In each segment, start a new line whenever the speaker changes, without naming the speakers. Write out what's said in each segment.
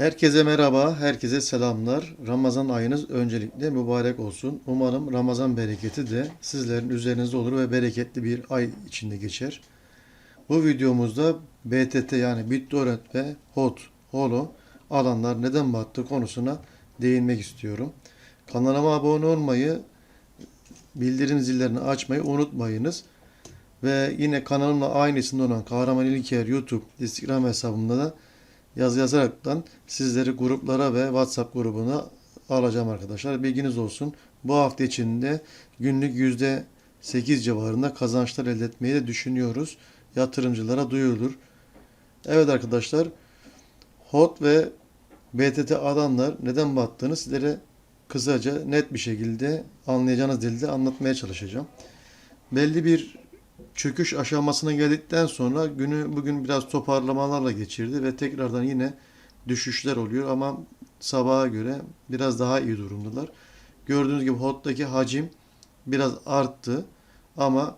Herkese merhaba, herkese selamlar. Ramazan ayınız öncelikle mübarek olsun. Umarım Ramazan bereketi de sizlerin üzerinizde olur ve bereketli bir ay içinde geçer. Bu videomuzda BTT yani BitTorrent ve HOT, HOLO alanlar neden battı konusuna değinmek istiyorum. Kanalıma abone olmayı, bildirim zillerini açmayı unutmayınız. Ve yine kanalımla aynı isimde olan Kahraman İlker YouTube Instagram hesabımda da yazı yazaraktan sizleri gruplara ve WhatsApp grubuna alacağım arkadaşlar. Bilginiz olsun. Bu hafta içinde günlük %8 civarında kazançlar elde etmeyi de düşünüyoruz. Yatırımcılara duyurulur. Evet arkadaşlar. HOT ve BTT alanlar neden battığını sizlere kısaca net bir şekilde anlayacağınız dilde anlatmaya çalışacağım. Belli bir çöküş aşamasına geldikten sonra günü bugün biraz toparlamalarla geçirdi ve tekrardan yine düşüşler oluyor ama sabaha göre biraz daha iyi durumdalar. Gördüğünüz gibi HOT'taki hacim biraz arttı ama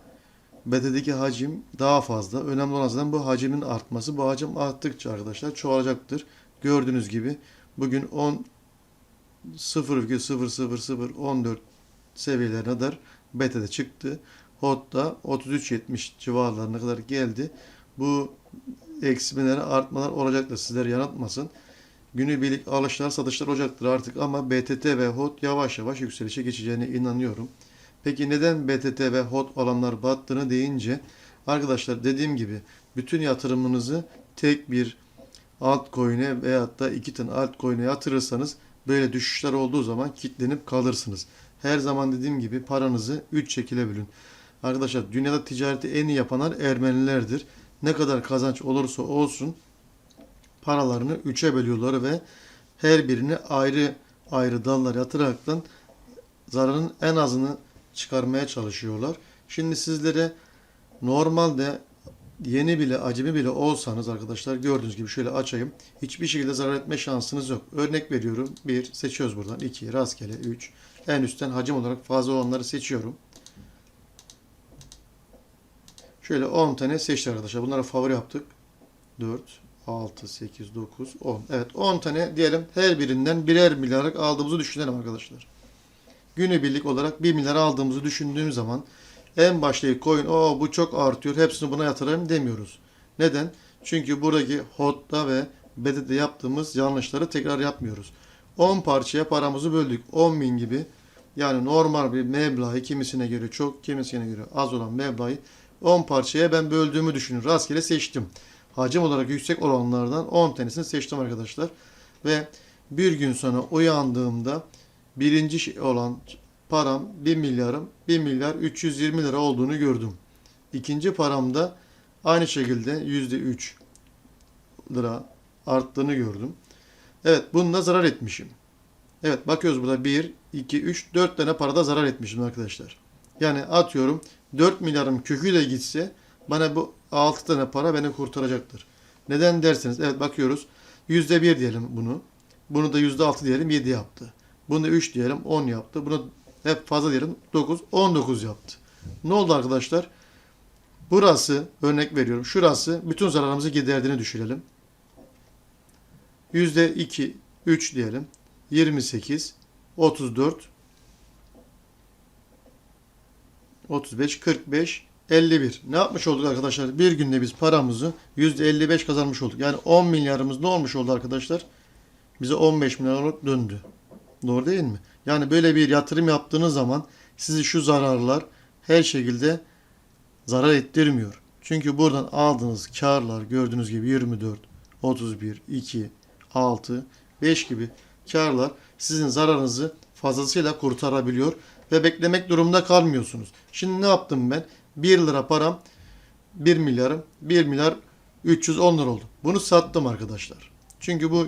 BT'deki hacim daha fazla. Önemli olan zaten bu hacimin artması. Bu hacim arttıkça arkadaşlar çoğalacaktır. Gördüğünüz gibi bugün 10 0,00014 seviyelerine kadar BT'de çıktı. HOT'da 33.70 civarlarına kadar geldi. Bu eksilmeler, artmalar olacaktır. Sizler yanıltmasın. Günübirlik alışlar, satışlar olacaktır artık ama BTT ve HOT yavaş yavaş yükselişe geçeceğine inanıyorum. Peki neden BTT ve HOT alanlar battığını deyince arkadaşlar dediğim gibi bütün yatırımınızı tek bir altcoin'e veyahut da iki tane altcoin'e yatırırsanız böyle düşüşler olduğu zaman kilitlenip kalırsınız. Her zaman dediğim gibi paranızı 3 şekilde bölün. Arkadaşlar dünyada ticareti en iyi yapanlar Ermenilerdir. Ne kadar kazanç olursa olsun paralarını üçe bölüyorlar ve her birini ayrı ayrı dallara yatıraraktan zararın en azını çıkarmaya çalışıyorlar. Şimdi sizlere normalde yeni bile acemi bile olsanız arkadaşlar gördüğünüz gibi şöyle açayım. Hiçbir şekilde zarar etme şansınız yok. Örnek veriyorum. 1 seçiyoruz buradan. 2 rastgele 3. En üstten hacim olarak fazla olanları seçiyorum. Şöyle 10 tane seçtik arkadaşlar. Bunlara favori yaptık. 4, 6, 8, 9, 10. Evet 10 tane diyelim her birinden birer milyarlık aldığımızı düşünelim arkadaşlar. Günübirlik olarak 1 milyar aldığımızı düşündüğüm zaman en baştaki coin o bu çok artıyor hepsini buna yatırayım demiyoruz. Neden? Çünkü buradaki HOT'ta ve BD'de yaptığımız yanlışları tekrar yapmıyoruz. 10 parçaya paramızı böldük. 10 bin gibi yani normal bir meblağı kimisine göre çok kimisine göre az olan meblağı 10 parçaya ben böldüğümü düşünün. Rastgele seçtim. Hacim olarak yüksek olanlardan 10 tanesini seçtim arkadaşlar. Ve bir gün sonra uyandığımda birinci olan param 1 milyarım 1 milyar 320 lira olduğunu gördüm. İkinci paramda aynı şekilde %3 lira arttığını gördüm. Evet bunda zarar etmişim. Evet bakıyoruz burada 1, 2, 3, 4 tane parada zarar etmişim arkadaşlar. Yani atıyorum 4 milyarım kökü de gitse bana bu 6 tane para beni kurtaracaktır. Neden derseniz evet bakıyoruz %1 diyelim bunu. Bunu da %6 diyelim 7 yaptı. Bunu da 3 diyelim 10 yaptı. Bunu hep fazla diyelim 9 19 yaptı. Ne oldu arkadaşlar? Burası örnek veriyorum. Şurası bütün zararımızı giderdiğini düşünelim. %2 3 diyelim. 28 34 35, 45, 51. Ne yapmış olduk arkadaşlar? Bir günde biz paramızı %55 kazanmış olduk. Yani 10 milyarımız ne olmuş oldu arkadaşlar? Bize 15 milyar döndü. Doğru değil mi? Yani böyle bir yatırım yaptığınız zaman sizi şu zararlar her şekilde zarar ettirmiyor. Çünkü buradan aldığınız karlar gördüğünüz gibi 24, 31, 2, 6, 5 gibi karlar sizin zararınızı fazlasıyla kurtarabiliyor ve beklemek durumunda kalmıyorsunuz. Şimdi ne yaptım ben? 1 lira param 1 milyarım 1 milyar 310 lira oldu. Bunu sattım arkadaşlar. Çünkü bu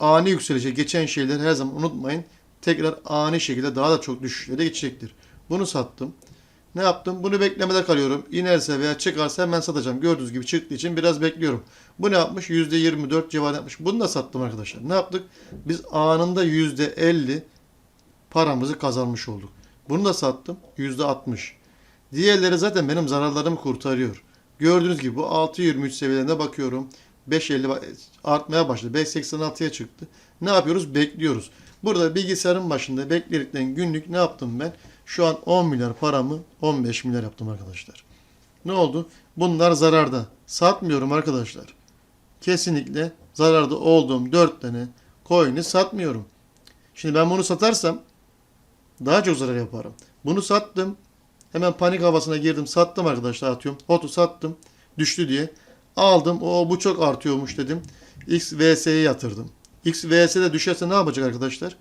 ani yükselişe geçen şeyler her zaman unutmayın. Tekrar ani şekilde daha da çok düşüşlere geçecektir. Bunu sattım. Ne yaptım? Bunu beklemede kalıyorum. İnerse veya çıkarsa hemen satacağım. Gördüğünüz gibi çıktığı için biraz bekliyorum. Bu ne yapmış? %24 civarı yapmış. Bunu da sattım arkadaşlar. Ne yaptık? Biz anında %50 paramızı kazanmış olduk. Bunu da sattım. %60. Diğerleri zaten benim zararlarımı kurtarıyor. Gördüğünüz gibi bu 6.23 seviyelerine bakıyorum. 5.50 ba- artmaya başladı. 5.86'ya çıktı. Ne yapıyoruz? Bekliyoruz. Burada bilgisayarın başında bekleyerekten günlük ne yaptım ben? Şu an 10 milyar paramı 15 milyar yaptım arkadaşlar. Ne oldu? Bunlar zararda. Satmıyorum arkadaşlar. Kesinlikle zararda olduğum 4 tane coin'i satmıyorum. Şimdi ben bunu satarsam daha çok zarar yaparım. Bunu sattım. Hemen panik havasına girdim. Sattım arkadaşlar atıyorum. Hotu sattım. Düştü diye. Aldım. O bu çok artıyormuş dedim. XVS'ye yatırdım. XVS'de düşerse ne yapacak arkadaşlar?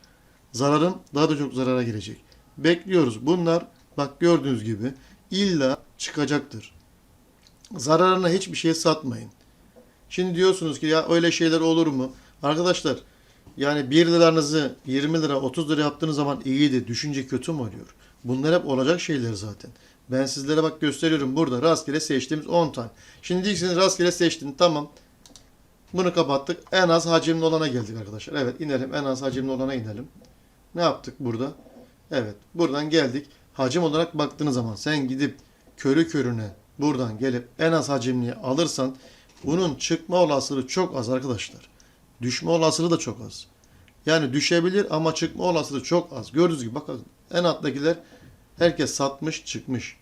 Zararım daha da çok zarara girecek. Bekliyoruz. Bunlar bak gördüğünüz gibi illa çıkacaktır. Zararına hiçbir şey satmayın. Şimdi diyorsunuz ki ya öyle şeyler olur mu? Arkadaşlar yani 1 liranızı 20 lira 30 lira yaptığınız zaman iyiydi. Düşünce kötü mü oluyor? Bunlar hep olacak şeyler zaten. Ben sizlere bak gösteriyorum burada rastgele seçtiğimiz 10 tane. Şimdi diyeceksiniz rastgele seçtin tamam. Bunu kapattık. En az hacimli olana geldik arkadaşlar. Evet inelim en az hacimli olana inelim. Ne yaptık burada? Evet buradan geldik. Hacim olarak baktığınız zaman sen gidip körü körüne buradan gelip en az hacimliyi alırsan bunun çıkma olasılığı çok az arkadaşlar. Düşme olasılığı da çok az. Yani düşebilir ama çıkma olasılığı çok az. Gördüğünüz gibi bakın en alttakiler herkes satmış çıkmış.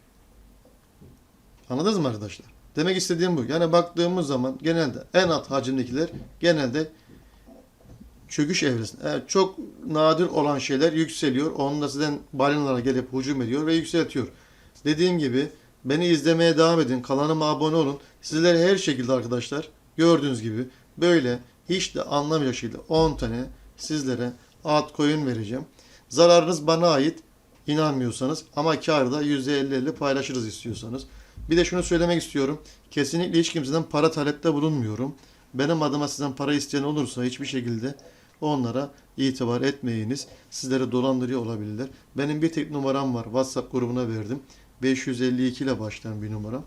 Anladınız mı arkadaşlar? Demek istediğim bu. Yani baktığımız zaman genelde en alt hacimdekiler genelde çöküş evresinde. Evet, çok nadir olan şeyler yükseliyor. Onun sizden balinalara gelip hücum ediyor ve yükseltiyor. Dediğim gibi beni izlemeye devam edin. Kanalıma abone olun. Sizlere her şekilde arkadaşlar gördüğünüz gibi böyle hiç de anlamayacak şekilde 10 tane sizlere altcoin vereceğim. Zararınız bana ait inanmıyorsanız ama karı da %50-50 paylaşırız istiyorsanız. Bir de şunu söylemek istiyorum. Kesinlikle hiç kimseden para talepte bulunmuyorum. Benim adıma sizden para isteyen olursa hiçbir şekilde onlara itibar etmeyiniz. Sizlere dolandırıyor olabilirler. Benim bir tek numaram var. WhatsApp grubuna verdim. 552 ile başlayan bir numaram.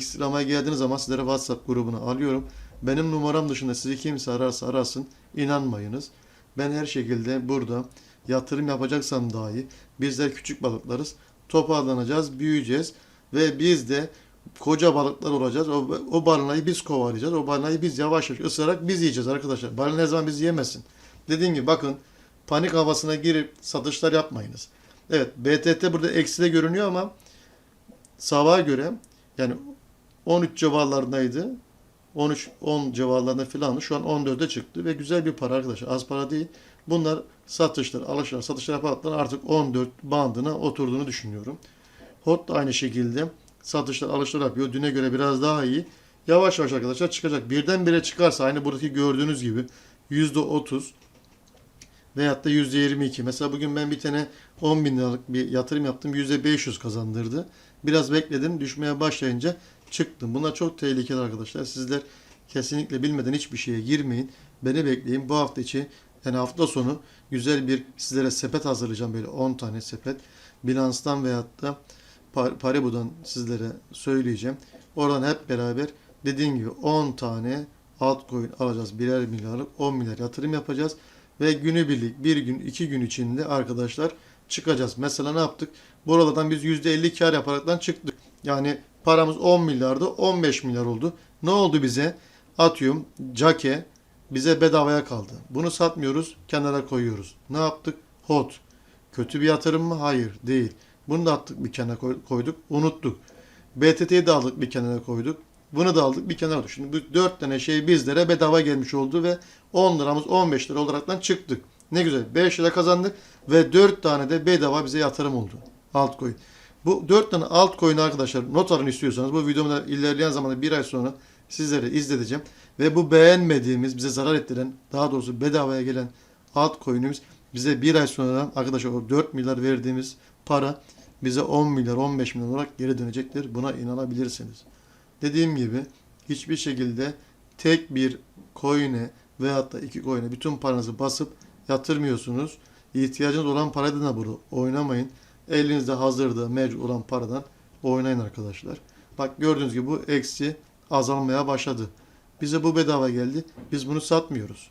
Sıramaya geldiğiniz zaman sizlere WhatsApp grubuna alıyorum. Benim numaram dışında sizi kimse ararsa arasın. inanmayınız. Ben her şekilde burada yatırım yapacaksam dahi bizler küçük balıklarız. Toparlanacağız, büyüyeceğiz ve biz de koca balıklar olacağız. O, o balinayı biz kovalayacağız. O balinayı biz yavaş yavaş ısırarak biz yiyeceğiz arkadaşlar. Balina her zaman bizi yemesin. Dediğim gibi bakın panik havasına girip satışlar yapmayınız. Evet BTT burada ekside görünüyor ama sabaha göre yani 13 civarlarındaydı. 13 10 civarlarında filandı. Şu an 14'e çıktı ve güzel bir para arkadaşlar. Az para değil. Bunlar satışlar, alışlar, satışlar yaparken artık 14 bandına oturduğunu düşünüyorum. Hot da aynı şekilde satışlar, alışlar yapıyor. Düne göre biraz daha iyi. Yavaş yavaş arkadaşlar çıkacak. Birdenbire çıkarsa aynı buradaki gördüğünüz gibi %30 veyahut da %22. Mesela bugün ben bir tane 10 bin liralık bir yatırım yaptım. %500 kazandırdı. Biraz bekledim. Düşmeye başlayınca çıktım. Bunlar çok tehlikeli arkadaşlar. Sizler kesinlikle bilmeden hiçbir şeye girmeyin. Beni bekleyin. Bu hafta içi yani hafta sonu güzel bir sizlere sepet hazırlayacağım. Böyle 10 tane sepet. Bilanstan veyahut da Par- Paribu'dan sizlere söyleyeceğim. Oradan hep beraber dediğim gibi 10 tane altcoin alacağız. Birer milyarlık 10 milyar yatırım yapacağız. Ve günübirlik bir gün iki gün içinde arkadaşlar çıkacağız. Mesela ne yaptık? Buralardan biz %50 kar yaparaktan çıktık. Yani paramız 10 milyardı 15 milyar oldu. Ne oldu bize? Atıyorum Cake bize bedavaya kaldı. Bunu satmıyoruz kenara koyuyoruz. Ne yaptık? Hot. Kötü bir yatırım mı? Hayır değil. Bunu da attık bir kenara koy- koyduk. Unuttuk. BTT'yi de aldık bir kenara koyduk. Bunu da aldık bir kenara koyduk. Şimdi bu 4 tane şey bizlere bedava gelmiş oldu ve 10 liramız 15 lira olaraktan çıktık. Ne güzel. 5 lira kazandık ve 4 tane de bedava bize yatırım oldu. Altcoin. Bu 4 tane altcoin arkadaşlar not alın istiyorsanız bu videomu ilerleyen zamanda bir ay sonra sizlere izleteceğim. Ve bu beğenmediğimiz, bize zarar ettiren, daha doğrusu bedavaya gelen altcoin'imiz bize bir ay sonra arkadaşlar o 4 milyar verdiğimiz para bize 10 milyar 15 milyar olarak geri dönecektir. Buna inanabilirsiniz. Dediğim gibi hiçbir şekilde tek bir coin'e veyahut da iki coin'e bütün paranızı basıp yatırmıyorsunuz. İhtiyacınız olan paradan da burada oynamayın. Elinizde hazırda mevcut olan paradan oynayın arkadaşlar. Bak gördüğünüz gibi bu eksi azalmaya başladı. Bize bu bedava geldi. Biz bunu satmıyoruz.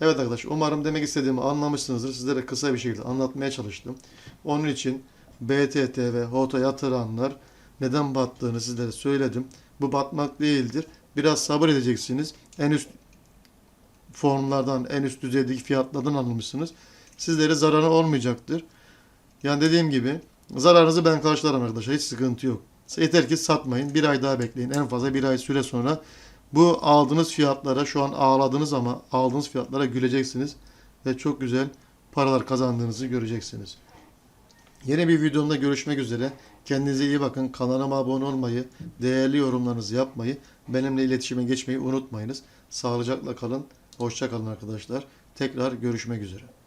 Evet arkadaşlar umarım demek istediğimi anlamışsınızdır. Sizlere kısa bir şekilde anlatmaya çalıştım. Onun için BTT ve HOTA yatıranlar neden battığını sizlere söyledim. Bu batmak değildir. Biraz sabır edeceksiniz. En üst formlardan, en üst düzeydeki fiyatlardan almışsınız. Sizlere zararı olmayacaktır. Yani dediğim gibi zararınızı ben karşılarım arkadaşlar. Hiç sıkıntı yok. Yeter ki satmayın. Bir ay daha bekleyin. En fazla bir ay süre sonra bu aldığınız fiyatlara şu an ağladınız ama aldığınız fiyatlara güleceksiniz. Ve çok güzel paralar kazandığınızı göreceksiniz. Yeni bir videomda görüşmek üzere. Kendinize iyi bakın. Kanalıma abone olmayı, değerli yorumlarınızı yapmayı, benimle iletişime geçmeyi unutmayınız. Sağlıcakla kalın. Hoşça kalın arkadaşlar. Tekrar görüşmek üzere.